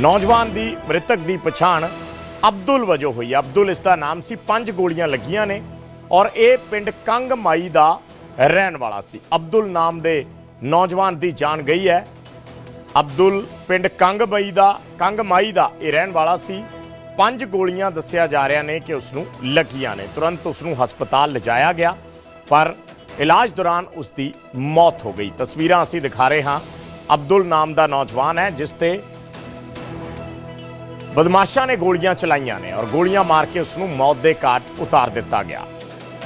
ਨੌਜਵਾਨ ਦੀ ਮ੍ਰਿਤਕ ਦੀ ਪਛਾਣ ਅਬਦੁਲ ਵਜੋਂ ਹੋਈ। ਅਬਦੁਲ ਇਸ ਦਾ ਨਾਮ ਸੀ, ਪੰਜ ਗੋਲੀਆਂ ਲੱਗੀਆਂ ਨੇ ਔਰ ਇਹ ਪਿੰਡ ਕੰਗ ਮਾਈ ਦਾ ਰਹਿਣ ਵਾਲਾ ਸੀ। ਅਬਦੁਲ ਨਾਮ ਦੇ ਨੌਜਵਾਨ ਦੀ ਜਾਨ ਗਈ ਹੈ। ਅਬਦੁਲ ਪਿੰਡ ਕੰਗ ਮਾਈ ਦਾ ਕੰਗ ਮਾਈ ਦਾ ਇਹ ਰਹਿਣ ਵਾਲਾ ਸੀ। ਪੰਜ ਗੋਲੀਆਂ ਦੱਸਿਆ ਜਾ ਰਿਹਾ ਨੇ ਕਿ ਉਸ ਨੂੰ ਲੱਗੀਆਂ ਨੇ। ਤੁਰੰਤ ਉਸ ਨੂੰ ਹਸਪਤਾਲ ਲਿਜਾਇਆ ਗਿਆ, ਪਰ ਇਲਾਜ ਦੌਰਾਨ ਉਸ ਦੀ ਮੌਤ ਹੋ ਗਈ। ਤਸਵੀਰਾਂ ਅਸੀਂ ਦਿਖਾ ਰਹੇ ਹਾਂ। ਅਬਦੁਲ ਨਾਮ ਦਾ ਨੌਜਵਾਨ ਹੈ, ਜਿਸ ਤੇ ਬਦਮਾਸ਼ਾਂ ਨੇ ਗੋਲੀਆਂ ਚਲਾਈਆਂ ਨੇ ਔਰ ਗੋਲੀਆਂ ਮਾਰ ਕੇ ਉਸ ਨੂੰ ਮੌਤ ਦੇ ਘਾਟ ਉਤਾਰ ਦਿੱਤਾ ਗਿਆ।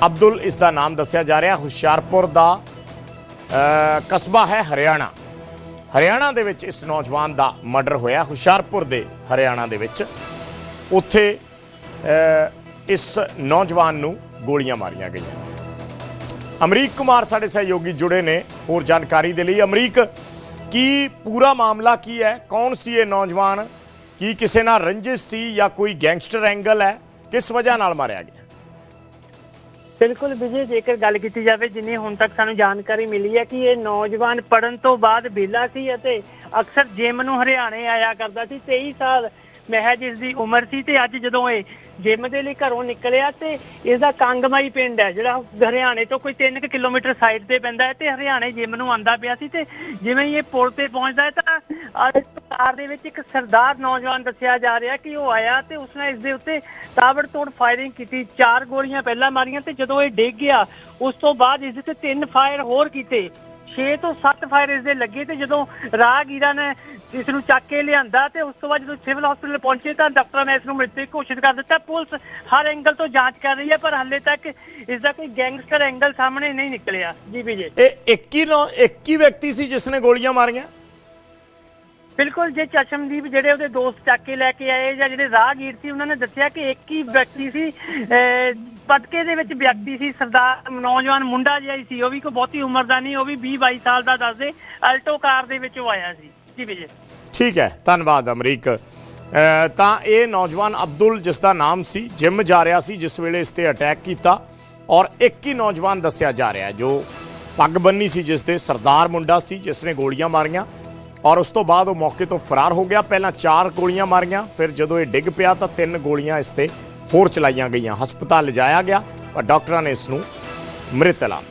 ਅਬਦੁਲ ਇਸ ਦਾ ਨਾਮ ਦੱਸਿਆ ਜਾ ਰਿਹਾ, ਹੁਸ਼ਿਆਰਪੁਰ ਦਾ ਕਸਬਾ ਹੈ ਹਰਿਆਣਾ। ਹਰਿਆਣਾ ਦੇ ਵਿੱਚ ਇਸ ਨੌਜਵਾਨ ਦਾ ਮਰਡਰ ਹੋਇਆ, ਹੁਸ਼ਿਆਰਪੁਰ ਦੇ ਹਰਿਆਣਾ ਦੇ ਵਿੱਚ। ਉੱਥੇ ਇਸ ਨੌਜਵਾਨ ਨੂੰ ਗੋਲੀਆਂ ਮਾਰੀਆਂ ਗਈਆਂ। ਅਮਰੀਕ ਕੁਮਾਰ ਸਾਡੇ ਸਹਿਯੋਗੀ ਜੁੜੇ ਨੇ, ਹੋਰ ਜਾਣਕਾਰੀ ਦੇ ਲਈ। ਅਮਰੀਕ, ਕੀ ਪੂਰਾ ਮਾਮਲਾ ਕੀ ਹੈ? ਕੌਣ ਸੀ ਇਹ ਨੌਜਵਾਨ? ਕੀ ਕਿਸੇ ਨਾਲ ਰੰਜਿਸ਼ ਸੀ ਜਾਂ ਕੋਈ ਗੈਂਗਸਟਰ ਐਂਗਲ ਹੈ? ਕਿਸ ਵਜ੍ਹਾ ਨਾਲ ਮਾਰਿਆ ਗਿਆ? ਬਿਲਕੁਲ ਵਿਜੇ, ਜੇਕਰ ਗੱਲ ਕੀਤੀ ਜਾਵੇ, ਜਿੰਨੀ ਹੁਣ ਤੱਕ ਸਾਨੂੰ ਜਾਣਕਾਰੀ ਮਿਲੀ ਹੈ ਕਿ ਇਹ ਨੌਜਵਾਨ ਪੜਨ ਤੋਂ ਬਾਅਦ ਵਿਹਲਾ ਸੀ ਅਤੇ ਅਕਸਰ ਜਿਮ ਨੂੰ ਹਰਿਆਣੇ ਆਇਆ ਕਰਦਾ ਸੀ 23 ਸਾਲ ਮਹਿਜ ਇਸ ਦੀ ਉਮਰ ਸੀ ਤੇ ਅੱਜ ਜਦੋਂ ਇਹ ਜਿਮ ਦੇ ਲਈ ਘਰੋਂ ਨਿਕਲਿਆ ਤੇ ਇਸ ਦਾ ਕੰਗਮਾਈ ਪਿੰਡ ਹੈ, ਜਿਹੜਾ ਹਰਿਆਣੇ ਤੋਂ ਕੋਈ 3 ਕਿਲੋਮੀਟਰ ਸਾਈਡ ਤੇ ਪੈਂਦਾ ਹੈ ਤੇ ਹਰਿਆਣੇ ਜਿਮ ਨੂੰ ਆਂਦਾ ਪਿਆ ਸੀ ਤੇ ਜਿਵੇਂ ਹੀ ਇਹ ਪੁਲ ਤੇ ਪਹੁੰਚਦਾ ਹੈ ਤਾਂ ਆਹ ਕਾਰ ਦੇ ਵਿੱਚ ਇੱਕ ਸਰਦਾਰ ਨੌਜਵਾਨ ਦੱਸਿਆ ਜਾ ਰਿਹਾ ਕਿ ਉਹ ਆਇਆ ਤੇ ਉਸਨੇ ਇਸ ਦੇ ਉੱਤੇ ਤਾਬੜਤੋੜ ਫਾਇਰਿੰਗ ਕੀਤੀ। ਚਾਰ ਗੋਲੀਆਂ ਪਹਿਲਾਂ ਮਾਰੀਆਂ ਤੇ ਜਦੋਂ ਇਹ ਡਿੱਗ ਗਿਆ, ਉਸ ਤੋਂ ਬਾਅਦ ਇਸ ਦੇ ਉੱਤੇ ਤਿੰਨ ਫਾਇਰ ਹੋਰ ਕੀਤੇ। 6 ਤੋਂ 7 ਫਾਇਰ ਇਸ ਦੇ ਲੱਗੇ ਤੇ ਜਦੋਂ ਰਾਹਗੀਰਾਂ ਨੇ ਇਸ ਨੂੰ ਚੱਕ ਕੇ ਲਿਆਂਦਾ ਤੇ ਉਸ ਤੋਂ ਬਾਅਦ ਜਦੋਂ ਸਿਵਲ ਹਸਪੀਟਲ ਪਹੁੰਚੇ ਤਾਂ ਡਾਕਟਰਾਂ ਨੇ ਇਸ ਨੂੰ ਮ੍ਰਿਤਕ ਘੋਸ਼ਿਤ ਕਰ ਦਿੱਤਾ। ਪੁਲਿਸ ਹਰ ਐਂਗਲ ਤੋਂ ਜਾਂਚ ਕਰ ਰਹੀ ਹੈ, ਪਰ ਹਾਲੇ ਤੱਕ ਇਸ ਦਾ ਕੋਈ ਗੈਂਗਸਟਰ ਐਂਗਲ ਸਾਹਮਣੇ ਨਹੀਂ ਨਿਕਲਿਆ। ਜੀ, ਵਿਜੇ। ਇਹ 21 21 ਵਿਅਕਤੀ ਸੀ ਜਿਸ ਨੇ ਗੋਲੀਆਂ ਮਾਰੀਆਂ? ਬਿਲਕੁਲ, ਜੇ ਚਸ਼ਮਦੀਪ ਜਿਹੜੇ ਉਹਦੇ ਦੋਸਤ ਚੱਕ ਕੇ ਲੈ ਕੇ ਆਏ ਜਾਂ ਜਿਹੜੇ ਰਾਹਗੀਰ ਸੀ, ਉਹਨਾਂ ਨੇ ਦੱਸਿਆ ਕਿ ਇੱਕ ਹੀ ਵਿਅਕਤੀ ਸੀ ਪਟਕੇ ਦੇ ਵਿੱਚ ਵਿਅਕਤੀ ਸੀ ਸਰਦਾਰ ਨੌਜਵਾਨ ਮੁੰਡਾ ਜਿਹਾ ਸੀ। ਉਹ ਵੀ ਕੋਈ ਬਹੁਤੀ ਉਮਰ ਦਾ ਨਹੀਂ, ਉਹ ਵੀ 20 22 ਸਾਲ ਦਾ ਦੱਸਦੇ ਅਲਟੋ ਕਾਰ ਦੇ ਵਿੱਚ ਉਹ ਆਇਆ ਸੀ। ਜੀ ਵਿਜੇ। ਠੀਕ ਹੈ, ਧੰਨਵਾਦ ਅਮਰੀਕ। ਤਾਂ ਇਹ ਨੌਜਵਾਨ ਅਬਦੁਲ, ਜਿਸ ਦਾ ਨਾਮ ਸੀ, ਜਿਮ ਜਾ ਰਿਹਾ ਸੀ, ਜਿਸ ਵੇਲੇ ਇਸ ਤੇ ਅਟੈਕ ਕੀਤਾ ਔਰ ਇੱਕ ਹੀ ਨੌਜਵਾਨ ਦੱਸਿਆ ਜਾ ਰਿਹਾ ਜੋ ਪੱਗ ਬੰਨੀ ਸੀ, ਜਿਸ ਦੇ ਸਰਦਾਰ ਮੁੰਡਾ ਸੀ, ਜਿਸ ਨੇ ਗੋਲੀਆਂ ਮਾਰੀਆਂ। ਔਰ ਉਸ ਤੋਂ ਬਾਅਦ ਉਹ ਮੌਕੇ ਤੋਂ ਫਰਾਰ ਹੋ ਗਿਆ। ਪਹਿਲਾਂ ਚਾਰ ਗੋਲੀਆਂ ਮਾਰੀਆਂ, ਫਿਰ ਜਦੋਂ ਇਹ ਡਿੱਗ ਪਿਆ ਤਾਂ ਤਿੰਨ ਗੋਲੀਆਂ ਇਸ ਤੇ ਹੋਰ ਚਲਾਈਆਂ ਗਈਆਂ। ਹਸਪਤਾਲ ਲਿਜਾਇਆ ਗਿਆ, ਪਰ ਡਾਕਟਰਾਂ ਨੇ ਇਸ ਨੂੰ ਮ੍ਰਿਤ ਐਲਾਨ